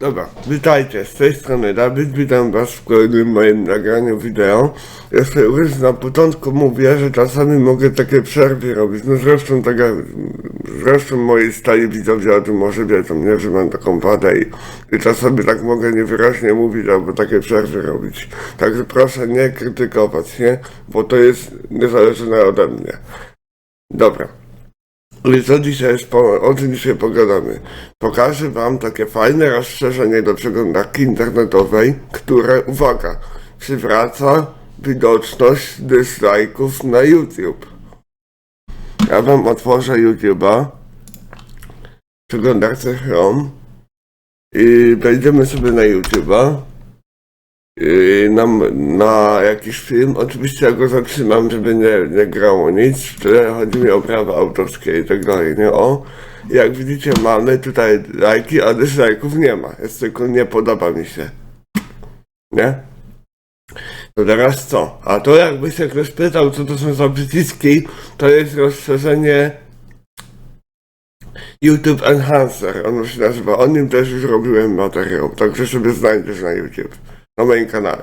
Dobra, witajcie, z tej strony Dawid, witam was w kolejnym moim nagraniu wideo. Ja sobie już na początku mówię, że czasami mogę takie przerwy robić, no zresztą taka, zresztą moi stali widzowie o tym może wiedzą, nie, że mam taką wadę i, i czasami tak mogę niewyraźnie mówić albo takie przerwy robić. Także proszę nie krytykować, nie, bo to jest niezależne ode mnie. Dobra. Co dzisiaj po, o czym dzisiaj pogadamy? Pokażę Wam takie fajne rozszerzenie do przeglądarki internetowej, które, uwaga, przywraca widoczność dislike'ów na YouTube. Ja Wam otworzę YouTube'a w przeglądarce Chrome i wejdziemy sobie na YouTube'a na, na jakiś film. Oczywiście ja go zatrzymam, żeby nie, nie grało nic. Chodzi mi o prawa autorskie i tak dalej, nie? O, jak widzicie mamy tutaj lajki, a dislike'ów nie ma. Jest tylko nie podoba mi się. Nie? To teraz co? A to jakby się ktoś pytał, co to są za przyciski, to jest rozszerzenie YouTube Enhancer, ono się nazywa. O nim też już robiłem materiał, także sobie znajdziesz na YouTube, na moim kanale.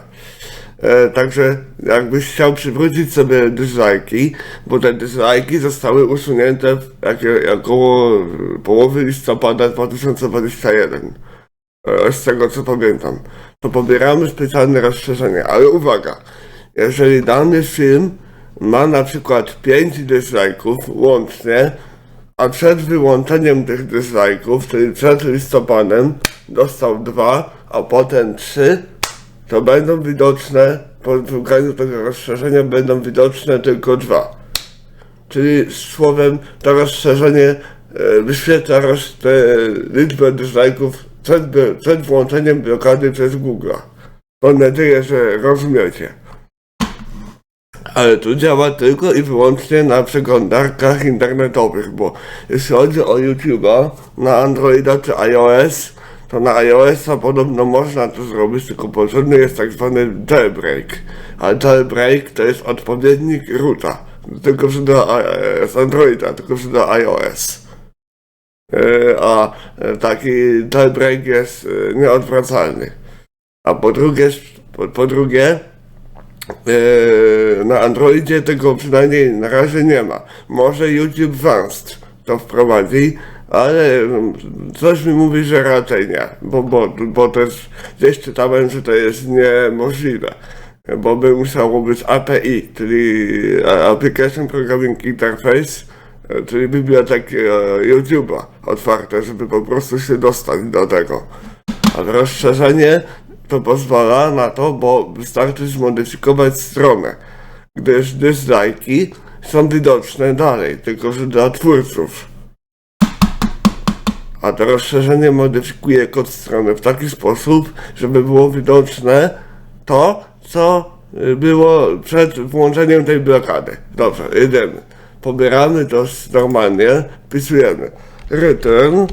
E, także jakbyś chciał przywrócić sobie dislike'i, bo te dislike'i zostały usunięte w jakie, około połowy listopada 2021. E, z tego co pamiętam. To pobieramy specjalne rozszerzenie, ale uwaga, jeżeli dany film ma na przykład 5 dislike'ów łącznie, a przed wyłączeniem tych dislike'ów, czyli przed listopadem, dostał dwa, a potem trzy, to będą widoczne, po wygraniu tego rozszerzenia będą widoczne tylko dwa. Czyli słowem to rozszerzenie e, wyświetla roz, liczbę dislike'ów przed, przed włączeniem blokady przez Google'a. Mam nadzieję, że rozumiecie. Ale to działa tylko i wyłącznie na przeglądarkach internetowych, bo jeśli chodzi o YouTube'a na Androida czy iOS, to na iOS-a podobno można to zrobić, tylko potrzebny jest tak zwany jailbreak. A jailbreak to jest odpowiednik roota, tylko że do, e, z Androida, tylko że do iOS. E, A e, taki jailbreak jest nieodwracalny. A po drugie, po, po drugie na Androidzie tego przynajmniej na razie nie ma. Może YouTube Advanced to wprowadzi, ale coś mi mówi, że raczej nie, bo, bo, bo też gdzieś czytałem, że to jest niemożliwe, bo by musiało być API, czyli e, Application Programming Interface, e, czyli biblioteki e, YouTube'a otwarte, żeby po prostu się dostać do tego. A rozszerzenie to pozwala na to, bo wystarczy zmodyfikować stronę, gdyż dislike'i są widoczne dalej, tylko że dla twórców. A to rozszerzenie modyfikuje kod strony w taki sposób, żeby było widoczne to, co y, było przed włączeniem tej blokady. Dobrze, jedziemy. Pobieramy to normalnie, wpisujemy return,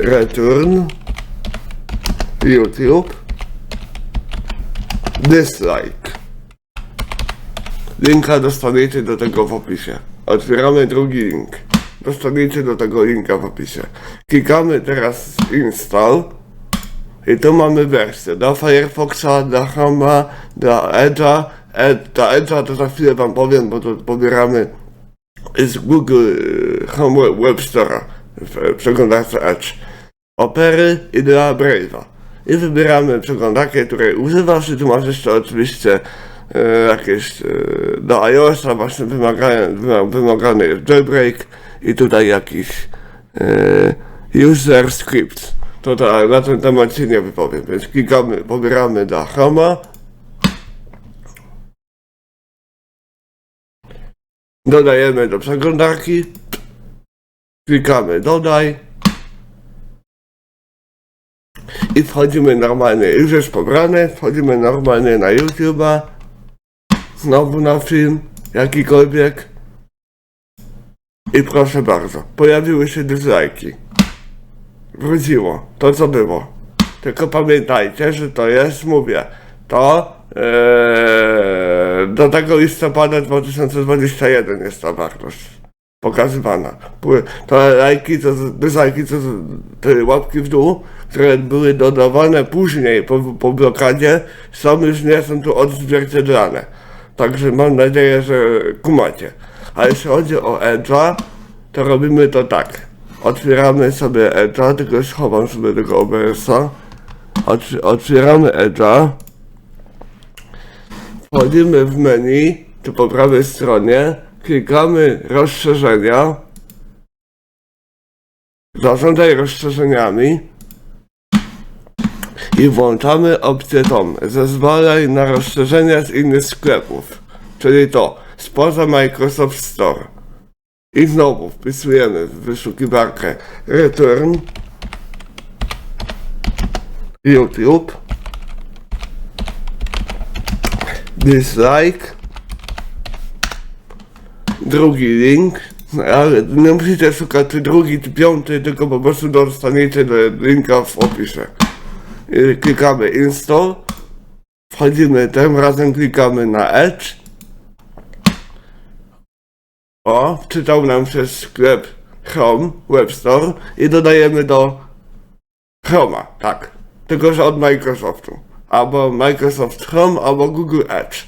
return, YouTube, dislike. Linka dostaniecie do tego w opisie. Otwieramy drugi link. Dostaniecie do tego linka w opisie. Klikamy teraz install. I tu mamy wersję dla Firefoxa, dla Chroma, dla Edge'a. Ed, dla Edge'a to za chwilę wam powiem, bo to pobieramy z Google y, Chrome Web- Store'a w przeglądarce Edge. Opery i dla Brave'a. I wybieramy przeglądarkę, której używasz i tu masz jeszcze oczywiście jakieś e, do iOS-a właśnie wymagane, wyma- wymagany jest jailbreak i tutaj jakiś e, user script. To ta, na ten temat się nie wypowiem, więc klikamy, pobieramy dla Chroma. Dodajemy do przeglądarki. Klikamy dodaj. I wchodzimy normalnie, już jest pobrane, wchodzimy normalnie na YouTube'a. Znowu na film, jakikolwiek. I proszę bardzo, pojawiły się dislike'i. Wróciło, to co było. Tylko pamiętajcie, że to jest, mówię, to ee, do tego listopada 2021 jest ta wartość. pokazywana. Te lajki, to, te lajki, to, te łapki w dół, które były dodawane później po, po blokadzie, są już nie są tu odzwierciedlane. Także mam nadzieję, że kumacie. A jeśli chodzi o Edge'a, to robimy to tak. Otwieramy sobie Edge'a, tylko schowam sobie tego OBS-a. Otw- otwieramy Edge'a. Wchodzimy w menu, tu po prawej stronie, klikamy rozszerzenia. Zarządzaj rozszerzeniami. I włączamy opcję tą. Zezwalaj na rozszerzenia z innych sklepów. Czyli to, spoza Microsoft Store. I znowu wpisujemy w wyszukiwarkę return YouTube dislike drugi link ale nie musicie szukać drugi piąty tylko po prostu dostaniecie do linka w opisie klikamy install wchodzimy tym razem klikamy na Edge o, czytał nam przez sklep Chrome, Web Store i dodajemy do Chroma, tak. Tylko, że od Microsoftu. Albo Microsoft Chrome, albo Google Edge.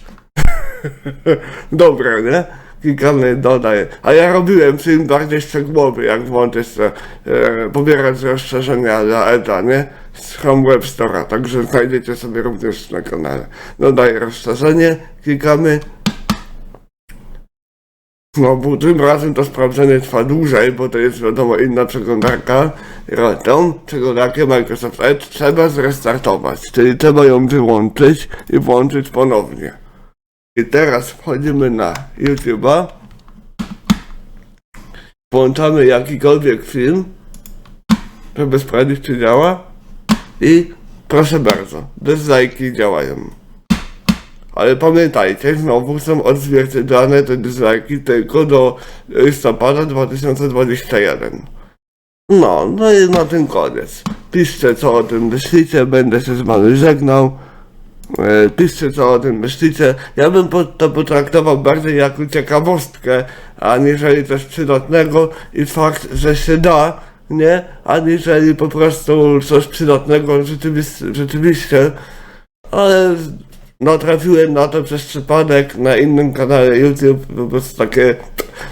Dobre, nie? Klikamy dodaj. A ja robiłem film bardziej szczegółowy, jak włączyć te, e, pobierać rozszerzenia dla Edge'a, nie? Z Chrome Web Store'a, także znajdziecie sobie również na kanale. Dodaj rozszerzenie, klikamy. No, bo tym razem to sprawdzenie trwa dłużej, bo to jest wiadomo inna przeglądarka. Tą przeglądarkę Microsoft Edge trzeba zrestartować, czyli trzeba ją wyłączyć i włączyć ponownie. I teraz wchodzimy na YouTube'a, włączamy jakikolwiek film, żeby sprawdzić czy działa i proszę bardzo, dislike'i działają. Ale pamiętajcie, znowu są odzwierciedlane te dislike'i tylko do listopada 2021. No, no i na tym koniec. Piszcie co o tym myślicie, będę się z wami żegnał. E, Piszcie co o tym myślicie. Ja bym to potraktował bardziej jako ciekawostkę, aniżeli coś przydatnego i fakt, że się da, nie? Aniżeli po prostu coś przydatnego rzeczywiście, rzeczywiście. Ale natrafiłem na to przez przypadek na innym kanale YouTube, po prostu takie,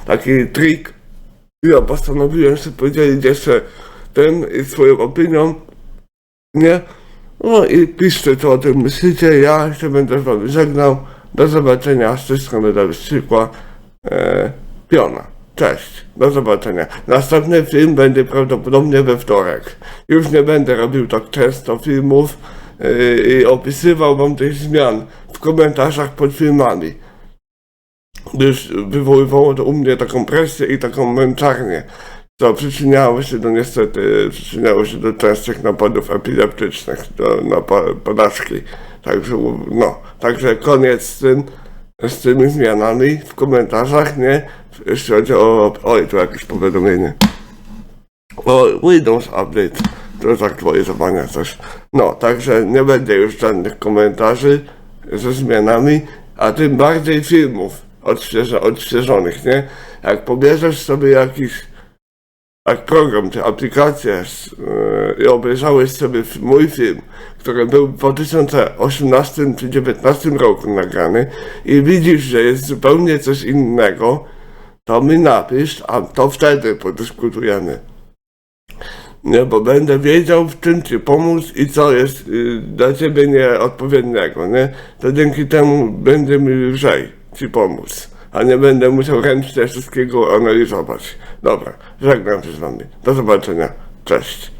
taki trik. Ja postanowiłem się podzielić jeszcze tym i swoją opinią, nie? No i piszcie co o tym myślicie, ja się będę z wami żegnał. Do zobaczenia z tej strony Dawid Szykła, e, Piona. Cześć, do zobaczenia. Następny film będzie prawdopodobnie we wtorek. Już nie będę robił tak często filmów e, i opisywał wam tych zmian w komentarzach pod filmami gdyż wywoływało to u mnie taką presję i taką męczarnię, co przyczyniało się do niestety, przyczyniało się do częstych napadów epileptycznych, do napa- podażki. Także, no, także koniec z tym, z tymi zmianami w komentarzach, nie? Jeśli chodzi o, oj, tu jakieś powiadomienie. O Windows Update, to zaktualizowania coś. No, także nie będzie już żadnych komentarzy ze zmianami, a tym bardziej filmów odświeżonych, nie? Jak pobierzesz sobie jakiś jak program czy aplikację yy, i obejrzałeś sobie mój film, który był w 2018 czy 2019 roku nagrany i widzisz, że jest zupełnie coś innego, to mi napisz, a to wtedy podyskutujemy. Nie, bo będę wiedział, w czym ci pomóc i co jest y, dla ciebie nieodpowiedniego, nie? To dzięki temu będzie mi lżej ci pomóc, a nie będę musiał ręcznie wszystkiego analizować. Dobra, żegnam się z wami. Do zobaczenia. Cześć.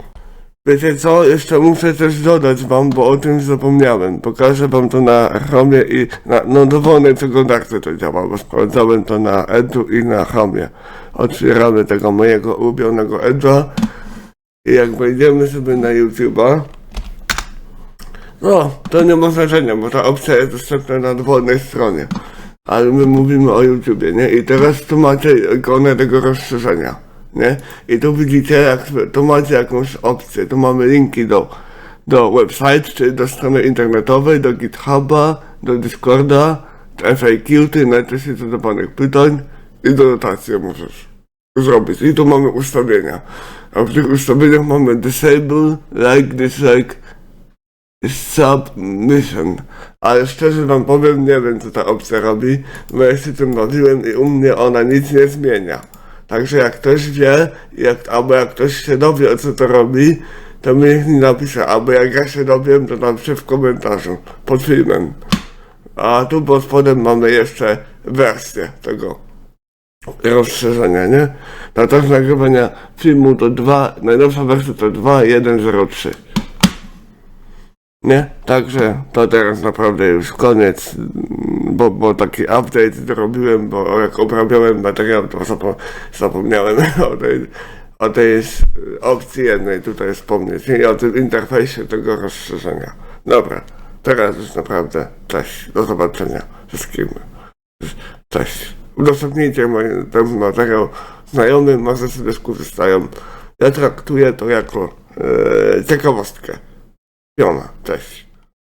Wiecie co? Jeszcze muszę coś dodać wam, bo o tym zapomniałem. Pokażę wam to na Chromie i na no, dowolnej przeglądarce to działa, bo sprawdzałem to na Edge'u i na Chromie. Otwieramy tego mojego ulubionego Edge'a i jak wejdziemy sobie na YouTube'a, no, to nie ma znaczenia, bo ta opcja jest dostępna na dowolnej stronie. Ale my mówimy o YouTubie, nie? I teraz tu macie ikonę tego rozszerzenia, nie? I tu widzicie, jak tu macie jakąś opcję. Tu mamy linki do, do website, czyli do strony internetowej, do GitHuba, do Discorda, do FAQ, ty najczęściej zadawanych pytań i do dotacji możesz. zrobić. I tu mamy ustawienia. A w tych ustawieniach mamy disable, like, dislike, submission. Ale szczerze wam powiem, nie wiem co ta opcja robi, bo ja się tym bawiłem i u mnie ona nic nie zmienia. Także jak ktoś wie, jak, albo jak ktoś się dowie o co to robi, to mi niech mi napisze, albo jak ja się dowiem, to napisze w komentarzu pod filmem. A tu pod spodem mamy jeszcze wersję tego rozszerzenia, nie? Na czas nagrywania filmu to 2, najnowsza wersja to 2.1.03. Nie? Także to teraz naprawdę już koniec, bo, bo taki update zrobiłem, bo jak obrabiałem materiał, to zapo- zapomniałem o tej, o tej opcji jednej tutaj wspomnieć i o tym interfejsie tego rozszerzenia. Dobra, teraz już naprawdę cześć, do zobaczenia wszystkim. Cześć. Udostępnijcie ten materiał znajomym, może sobie skorzystają. Ja traktuję to jako e, ciekawostkę. Piona, cześć.